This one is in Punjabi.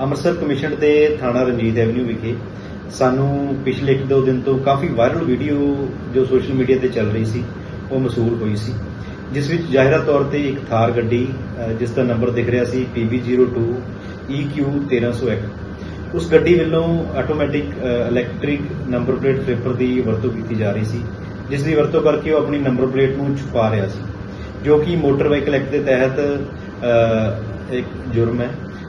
ਅੰਮ੍ਰਿਤਸਰ ਕਮਿਸ਼ਨ ਦੇ ਥਾਣਾ ਰਣਜੀਤ ਐਵਨਿਊ ਵਿਖੇ ਸਾਨੂੰ ਪਿਛਲੇ ਇੱਕ ਦੋ ਦਿਨ ਤੋਂ ਕਾਫੀ ਵਾਇਰਲ ਵੀਡੀਓ ਜੋ ਸੋਸ਼ਲ ਮੀਡੀਆ ਤੇ ਚੱਲ ਰਹੀ ਸੀ, ਉਹ ਮਸੂਲ ਹੋਈ ਸੀ। ਜਿਸ ਵਿੱਚ ਜ਼ਾਹਿਰਾ ਤੌਰ ਤੇ ਇੱਕ ਥਾਰ ਗੱਡੀ ਜਿਸ ਦਾ ਨੰਬਰ ਦਿਖ ਰਿਹਾ ਸੀ PB02 EQ 1301 ਉਸ ਗੱਡੀ ਵੱਲੋਂ automatic electric number plate flipper ਦੀ ਵਰਤੋਂ ਕੀਤੀ ਜਾ ਰਹੀ ਸੀ, ਜਿਸ ਦੀ ਵਰਤੋਂ ਕਰਕੇ ਉਹ ਆਪਣੀ ਨੰਬਰ ਪਲੇਟ ਨੂੰ ਛੁਪਾ ਰਿਹਾ ਸੀ, ਜੋ ਕਿ ਮੋਟਰ ਵਾਹੀਕਲ ਐਕਟ ਦੇ ਤਹਿਤ ਇੱਕ ਜੁਰਮ ਹੈ।